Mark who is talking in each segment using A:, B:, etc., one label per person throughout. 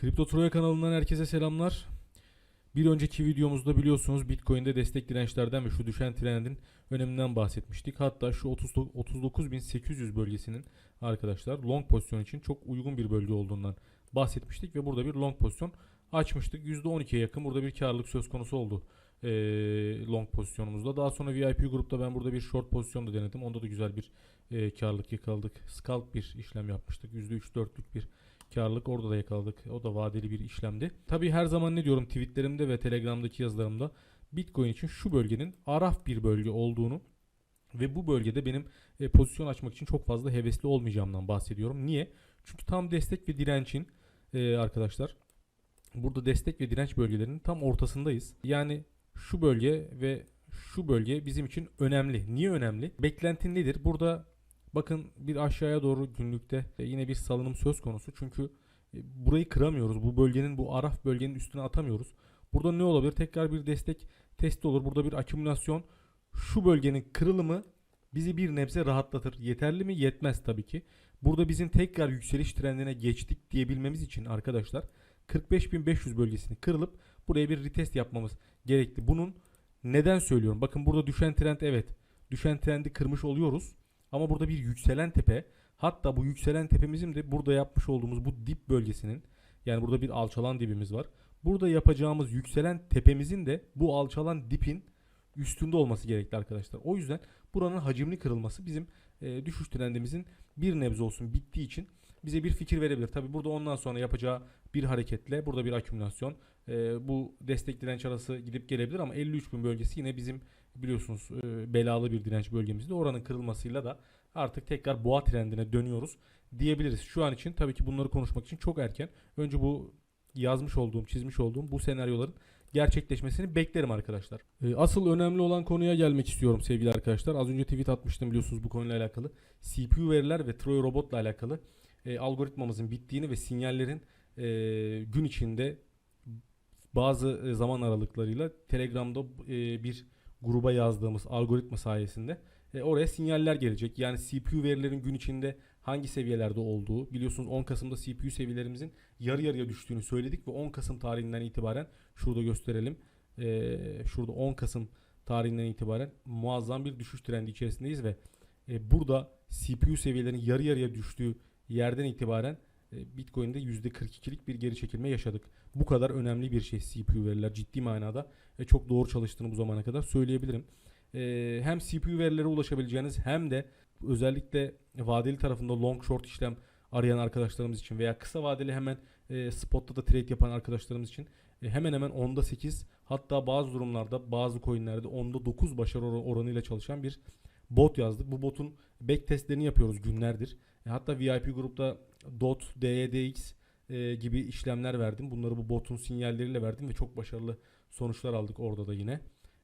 A: Kripto Troya kanalından herkese selamlar. Bir önceki videomuzda biliyorsunuz Bitcoin'de destek dirençlerden ve şu düşen trendin öneminden bahsetmiştik. Hatta şu 30 39.800 bölgesinin arkadaşlar long pozisyon için çok uygun bir bölge olduğundan bahsetmiştik ve burada bir long pozisyon açmıştık. %12'ye yakın burada bir karlılık söz konusu oldu eee, long pozisyonumuzda. Daha sonra VIP grupta ben burada bir short pozisyon da denedim. Onda da güzel bir eee karlılık yakaladık. Scalp bir işlem yapmıştık. %3-4'lük bir karlılık orada da yakaladık. O da vadeli bir işlemdi. Tabii her zaman ne diyorum tweetlerimde ve telegramdaki yazılarımda Bitcoin için şu bölgenin araf bir bölge olduğunu ve bu bölgede benim e, pozisyon açmak için çok fazla hevesli olmayacağımdan bahsediyorum. Niye? Çünkü tam destek ve direncin e, arkadaşlar burada destek ve direnç bölgelerinin tam ortasındayız. Yani şu bölge ve şu bölge bizim için önemli. Niye önemli? Beklentin nedir? Burada bakın bir aşağıya doğru günlükte e, yine bir salınım söz konusu. Çünkü e, burayı kıramıyoruz. Bu bölgenin bu araf bölgenin üstüne atamıyoruz. Burada ne olabilir? Tekrar bir destek testi olur. Burada bir akümülasyon. Şu bölgenin kırılımı bizi bir nebze rahatlatır. Yeterli mi? Yetmez tabii ki. Burada bizim tekrar yükseliş trendine geçtik diyebilmemiz için arkadaşlar 45.500 bölgesini kırılıp buraya bir retest yapmamız gerekli. Bunun neden söylüyorum? Bakın burada düşen trend evet. Düşen trendi kırmış oluyoruz. Ama burada bir yükselen tepe hatta bu yükselen tepemizin de burada yapmış olduğumuz bu dip bölgesinin yani burada bir alçalan dibimiz var. Burada yapacağımız yükselen tepemizin de bu alçalan dipin üstünde olması gerekli arkadaşlar. O yüzden buranın hacimli kırılması bizim e, düşüş trendimizin bir nebze olsun bittiği için bize bir fikir verebilir. Tabi burada ondan sonra yapacağı bir hareketle burada bir akümülasyon e, bu destek direnç arası gidip gelebilir ama 53 bin bölgesi yine bizim biliyorsunuz e, belalı bir direnç bölgemizde oranın kırılmasıyla da artık tekrar boğa trendine dönüyoruz diyebiliriz. Şu an için tabii ki bunları konuşmak için çok erken. Önce bu yazmış olduğum, çizmiş olduğum bu senaryoların gerçekleşmesini beklerim arkadaşlar. E, asıl önemli olan konuya gelmek istiyorum sevgili arkadaşlar. Az önce tweet atmıştım biliyorsunuz bu konuyla alakalı. CPU veriler ve Troy robotla alakalı e, algoritmamızın bittiğini ve sinyallerin e, gün içinde bazı e, zaman aralıklarıyla Telegram'da e, bir gruba yazdığımız algoritma sayesinde e, oraya sinyaller gelecek. Yani CPU verilerin gün içinde hangi seviyelerde olduğu biliyorsunuz 10 Kasım'da CPU seviyelerimizin yarı yarıya düştüğünü söyledik ve 10 Kasım tarihinden itibaren şurada gösterelim. E, şurada 10 Kasım tarihinden itibaren muazzam bir düşüş trendi içerisindeyiz ve e, burada CPU seviyelerinin yarı yarıya düştüğü yerden itibaren e, Bitcoin'de %42'lik bir geri çekilme yaşadık. Bu kadar önemli bir şey CPU veriler ciddi manada ve çok doğru çalıştığını bu zamana kadar söyleyebilirim. E, hem CPU verilere ulaşabileceğiniz hem de özellikle vadeli tarafında long short işlem arayan arkadaşlarımız için veya kısa vadeli hemen e, spotta da trade yapan arkadaşlarımız için hemen hemen onda 8 hatta bazı durumlarda bazı coinlerde onda 9 başarı or- oranıyla çalışan bir bot yazdık. Bu botun back testlerini yapıyoruz günlerdir. E, hatta VIP grupta DOT, DYDX e, gibi işlemler verdim. Bunları bu botun sinyalleriyle verdim ve çok başarılı sonuçlar aldık orada da yine.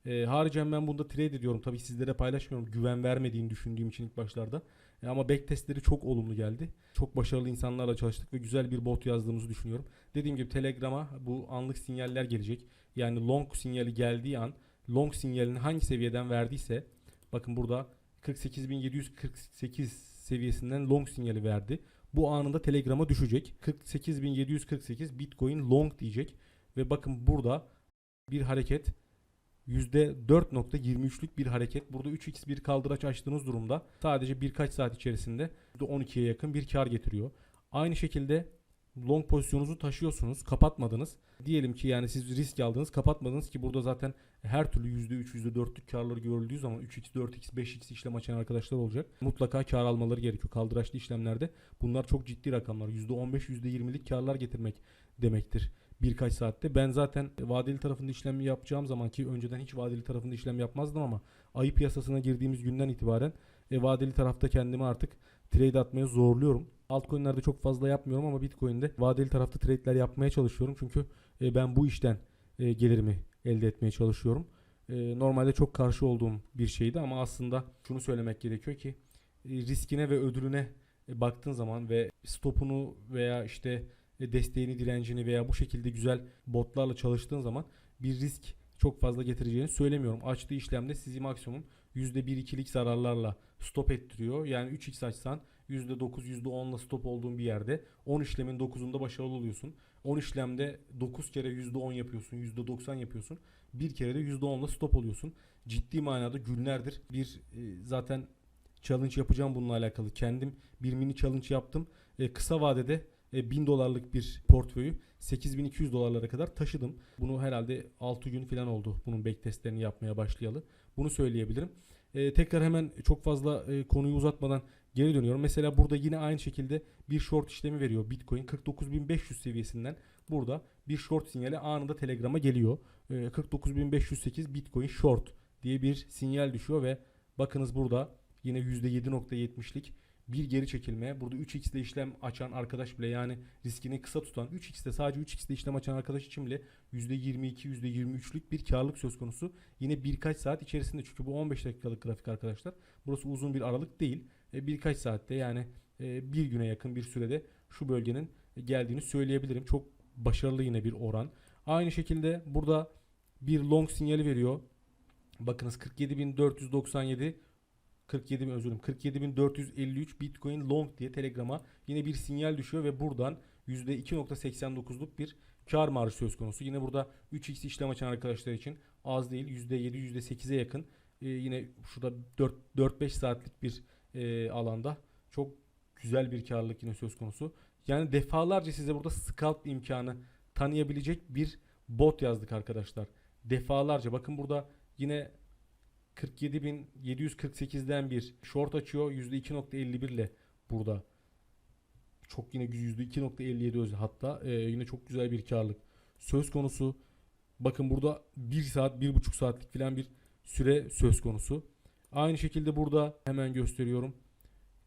A: E, haricen ben bunda trade ediyorum. Tabii sizlere paylaşmıyorum. Güven vermediğini düşündüğüm için ilk başlarda. E, ama back testleri çok olumlu geldi. Çok başarılı insanlarla çalıştık ve güzel bir bot yazdığımızı düşünüyorum. Dediğim gibi Telegram'a bu anlık sinyaller gelecek. Yani long sinyali geldiği an long sinyalini hangi seviyeden verdiyse bakın burada 48.748 seviyesinden long sinyali verdi. Bu anında Telegram'a düşecek. 48.748 Bitcoin long diyecek. Ve bakın burada bir hareket %4.23'lük bir hareket. Burada 3x bir kaldıraç açtığınız durumda sadece birkaç saat içerisinde %12'ye yakın bir kar getiriyor. Aynı şekilde long pozisyonunuzu taşıyorsunuz, kapatmadınız. Diyelim ki yani siz risk aldınız, kapatmadınız ki burada zaten her türlü %3, %4'lük karları görüldüğü zaman 3x, 4x, 5x işlem açan arkadaşlar olacak. Mutlaka kar almaları gerekiyor. Kaldıraçlı işlemlerde bunlar çok ciddi rakamlar. %15, %20'lik karlar getirmek demektir birkaç saatte. Ben zaten vadeli tarafında işlem yapacağım zaman ki önceden hiç vadeli tarafında işlem yapmazdım ama ayı piyasasına girdiğimiz günden itibaren e, vadeli tarafta kendimi artık trade atmaya zorluyorum. Altcoin'lerde çok fazla yapmıyorum ama Bitcoin'de vadeli tarafta trade'ler yapmaya çalışıyorum. Çünkü e, ben bu işten e, gelirimi elde etmeye çalışıyorum. E, normalde çok karşı olduğum bir şeydi ama aslında şunu söylemek gerekiyor ki riskine ve ödülüne baktığın zaman ve stopunu veya işte desteğini, direncini veya bu şekilde güzel botlarla çalıştığın zaman bir risk çok fazla getireceğini söylemiyorum. Açtığı işlemde sizi maksimum %1-2'lik zararlarla stop ettiriyor. Yani 3x açsan %9, %10'la stop olduğun bir yerde 10 işlemin 9'unda başarılı oluyorsun. 10 işlemde 9 kere %10 yapıyorsun, %90 yapıyorsun. Bir kere de %10'la stop oluyorsun. Ciddi manada günlerdir bir e, zaten challenge yapacağım bununla alakalı. Kendim bir mini challenge yaptım. E, kısa vadede 1000 dolarlık bir portföyü 8200 dolarlara kadar taşıdım. Bunu herhalde 6 gün falan oldu bunun backtestlerini yapmaya başlayalı. Bunu söyleyebilirim. E, tekrar hemen çok fazla e, konuyu uzatmadan geri dönüyorum. Mesela burada yine aynı şekilde bir short işlemi veriyor Bitcoin 49500 seviyesinden burada bir short sinyali anında Telegram'a geliyor. E, 49508 Bitcoin short diye bir sinyal düşüyor ve bakınız burada yine %7.70'lik bir geri çekilme. Burada 3x ile işlem açan arkadaş bile yani riskini kısa tutan 3x'te sadece 3x ile işlem açan arkadaş için bile %22 %23'lük bir karlılık söz konusu. Yine birkaç saat içerisinde çünkü bu 15 dakikalık grafik arkadaşlar. Burası uzun bir aralık değil. E, birkaç saatte yani e, bir güne yakın bir sürede şu bölgenin geldiğini söyleyebilirim. Çok başarılı yine bir oran. Aynı şekilde burada bir long sinyali veriyor. Bakınız 47.497 47 özür dilerim 47.453 Bitcoin long diye Telegram'a yine bir sinyal düşüyor ve buradan %2.89'luk bir kar marjı söz konusu. Yine burada 3x işlem açan arkadaşlar için az değil %7 %8'e yakın Ee, yine şurada 4-5 saatlik bir e, alanda çok güzel bir karlılık yine söz konusu. Yani defalarca size burada scalp imkanı tanıyabilecek bir bot yazdık arkadaşlar. Defalarca bakın burada yine 47.748'den bir short açıyor. %2.51 ile burada. Çok yine %2.57 öz hatta e, yine çok güzel bir karlık söz konusu. Bakın burada 1 saat 1,5 saatlik falan bir süre söz konusu. Aynı şekilde burada hemen gösteriyorum.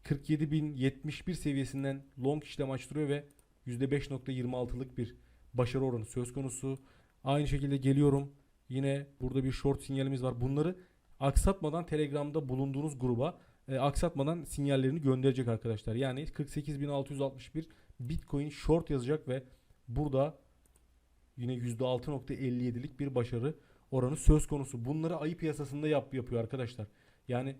A: 47.071 seviyesinden long işlem açtırıyor ve %5.26'lık bir başarı oranı söz konusu. Aynı şekilde geliyorum. Yine burada bir short sinyalimiz var. Bunları aksatmadan Telegram'da bulunduğunuz gruba e, aksatmadan sinyallerini gönderecek arkadaşlar. Yani 48.661 Bitcoin short yazacak ve burada yine %6.57'lik bir başarı oranı söz konusu. Bunları ayı piyasasında yap yapıyor arkadaşlar. Yani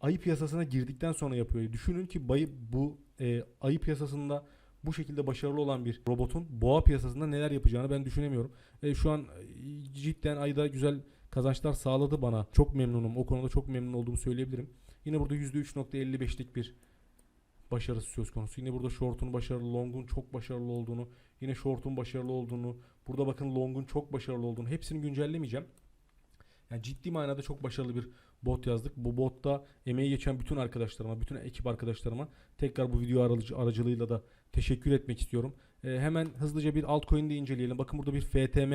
A: ayı piyasasına girdikten sonra yapıyor. Düşünün ki bayı, bu e, ayı piyasasında bu şekilde başarılı olan bir robotun boğa piyasasında neler yapacağını ben düşünemiyorum. E, şu an e, cidden ayda güzel kazançlar sağladı bana. Çok memnunum. O konuda çok memnun olduğumu söyleyebilirim. Yine burada %3.55'lik bir başarısı söz konusu. Yine burada short'un başarılı, long'un çok başarılı olduğunu, yine short'un başarılı olduğunu, burada bakın long'un çok başarılı olduğunu hepsini güncellemeyeceğim. Yani ciddi manada çok başarılı bir bot yazdık. Bu botta emeği geçen bütün arkadaşlarıma, bütün ekip arkadaşlarıma tekrar bu video aracı, aracılığıyla da teşekkür etmek istiyorum. Ee, hemen hızlıca bir altcoin de inceleyelim. Bakın burada bir FTM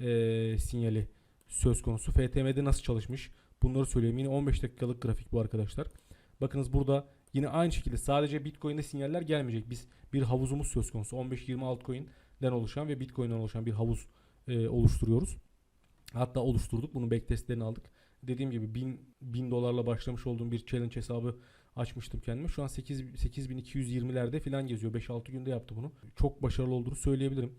A: e, sinyali söz konusu. FTM'de nasıl çalışmış? Bunları söyleyeyim. Yine 15 dakikalık grafik bu arkadaşlar. Bakınız burada yine aynı şekilde sadece Bitcoin'de sinyaller gelmeyecek. Biz bir havuzumuz söz konusu. 15-20 altcoin'den oluşan ve Bitcoin'den oluşan bir havuz e, oluşturuyoruz. Hatta oluşturduk. Bunun backtestlerini aldık. Dediğim gibi 1000, 1000 dolarla başlamış olduğum bir challenge hesabı açmıştım kendime. Şu an 8, 8220'lerde falan geziyor. 5-6 günde yaptı bunu. Çok başarılı olduğunu söyleyebilirim.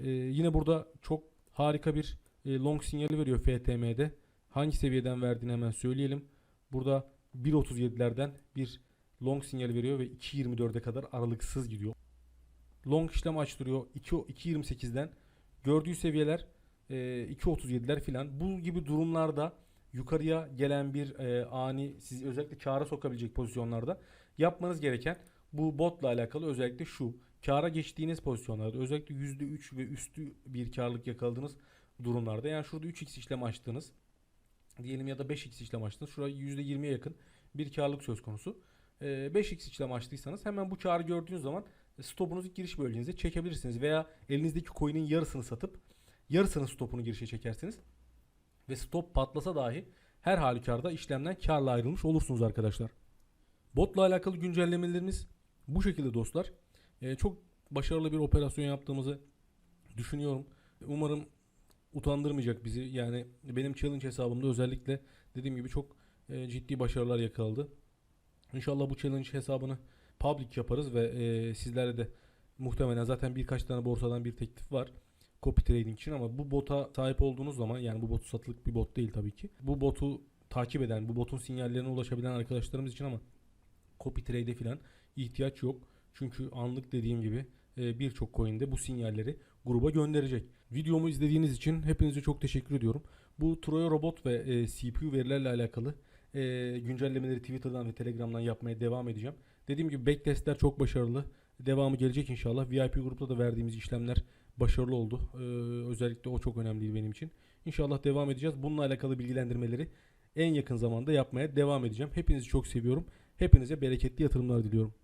A: Ee, yine burada çok harika bir long sinyali veriyor FTM'de. Hangi seviyeden verdiğini hemen söyleyelim. Burada 1.37'lerden bir long sinyali veriyor ve 2.24'e kadar aralıksız gidiyor. Long işlem açtırıyor 2 2.28'den. Gördüğü seviyeler e, 2.37'ler filan. Bu gibi durumlarda yukarıya gelen bir e, ani sizi özellikle kâra sokabilecek pozisyonlarda yapmanız gereken bu botla alakalı özellikle şu. Kâra geçtiğiniz pozisyonlarda özellikle %3 ve üstü bir karlılık yakaladığınız durumlarda yani şurada 3x işlem açtınız diyelim ya da 5x işlem açtınız. Şuraya %20'ye yakın bir karlılık söz konusu. Ee, 5x işlem açtıysanız hemen bu karı gördüğünüz zaman stopunuzu giriş bölgenize çekebilirsiniz veya elinizdeki coin'in yarısını satıp yarısını stopunu girişe çekersiniz ve stop patlasa dahi her halükarda işlemden karla ayrılmış olursunuz arkadaşlar. Botla alakalı güncellemelerimiz bu şekilde dostlar. Ee, çok başarılı bir operasyon yaptığımızı düşünüyorum. Umarım utandırmayacak bizi. Yani benim challenge hesabımda özellikle dediğim gibi çok e, ciddi başarılar yakaladı. İnşallah bu challenge hesabını public yaparız ve e, sizlere de muhtemelen zaten birkaç tane borsadan bir teklif var copy trading için ama bu bota sahip olduğunuz zaman yani bu bot satılık bir bot değil tabii ki. Bu botu takip eden, bu botun sinyallerine ulaşabilen arkadaşlarımız için ama copy trade filan ihtiyaç yok. Çünkü anlık dediğim gibi birçok coin'de bu sinyalleri gruba gönderecek. Videomu izlediğiniz için hepinize çok teşekkür ediyorum. Bu Troya Robot ve e, CPU verilerle alakalı e, güncellemeleri Twitter'dan ve Telegram'dan yapmaya devam edeceğim. Dediğim gibi backtestler çok başarılı. Devamı gelecek inşallah. VIP grupta da verdiğimiz işlemler başarılı oldu. Ee, özellikle o çok önemliydi benim için. İnşallah devam edeceğiz. Bununla alakalı bilgilendirmeleri en yakın zamanda yapmaya devam edeceğim. Hepinizi çok seviyorum. Hepinize bereketli yatırımlar diliyorum.